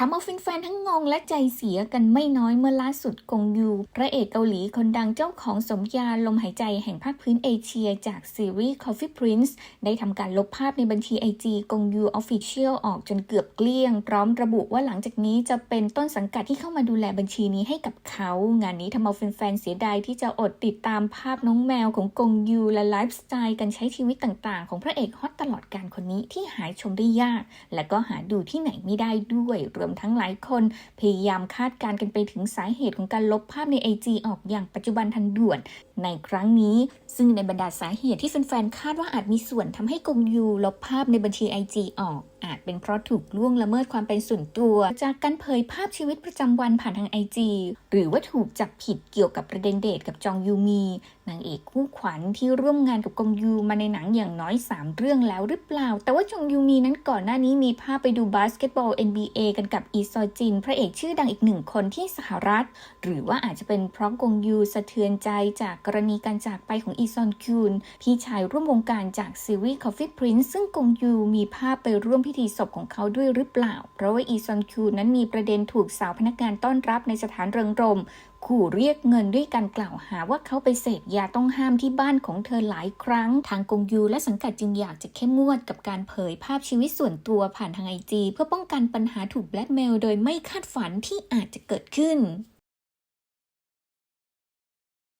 ทำเอาแฟนๆทั้งงงและใจเสียกันไม่น้อยเมื่อล่าสุดกงยู พระเอกเกาหลีคนดังเจ้าของสมญาลมหายใจแห่งภาคพื้นเอเชียจากซีรีส์ Coffee Prince ได้ทำการลบภาพในบัญชี IG กงยู Official ออกจนเกือบเกลี้ยง พร้อมระบุว่าหลังจากนี้จะเป็นต้นสังกัดที่เข้ามาดูแลบัญชีนี้ให้กับเขา งานนี้ทำเอาแฟนๆเสียดายที่จะอดติดตามภาพน้องแมวของกงยูและไลฟ์สไตล์การใช้ชีวิตต่างๆ ของพระเอกฮอตตลอดการคนนี้ที่หายชมได้ยาก และก็หาดูที่ไหนไม่ได้ด้วยรวมทั้งหลายคน พยายามคาดการณ์กันไปถึงสาเหตุของการลบภาพใน IG ออกอย่างปัจจุบันทันด่วน ในครั้งนี้ ซึ่งในบรรดาสาเหตุที่แฟนๆคาดว่าอาจมีส่วนทำให้กงยูลบภาพในบัญชี IG ออก อาจเป็นเพราะถูกล่วงละเมิดความเป็นส่วนตัว จากการเผยภาพชีวิตประจำวันผ่านทาง IG หรือว่าถูกจับผิดเกี่ยวกับประเด็นเดทกับจองยูมีนางเอกคู่ขวัญที่ร่วมงานกับกงยูมาในหนังอย่างน้อย 3 เรื่องแล้วหรือเปล่า แต่ว่าจองยูมีนั้นก่อนหน้านี้มีภาพไปดูบาสเกตบอล NBA กันกับอีซอจิน พระเอกชื่อดังอีกหนึ่งคนที่สหรัฐ หรือว่าอาจจะเป็นเพราะกงยูสะเทือนใจจากกรณีการจากไปของอีซอนคูนพี่ชายร่วมวงการจากซีรีส์ Coffee Prince ซึ่งกงยูมีภาพไปร่วมพิธีศพของเขาด้วยหรือเปล่า เพราะว่าอีซอนคูนนั้นมีประเด็นถูกสาวพนักงานต้อนรับในสถานเริงรม ขู่เรียกเงินด้วยการกล่าวหาว่าเขาไปเสพยาต้องห้ามที่บ้านของเธอหลายครั้ง ทางกงยูและสังกัดจึงอยากจะเข้มงวดกับการเผยภาพชีวิตส่วนตัวผ่านทางไอจีเพื่อป้องกันปัญหาถูกแบล็กเมลโดยไม่คาดฝันที่อาจจะเกิดขึ้น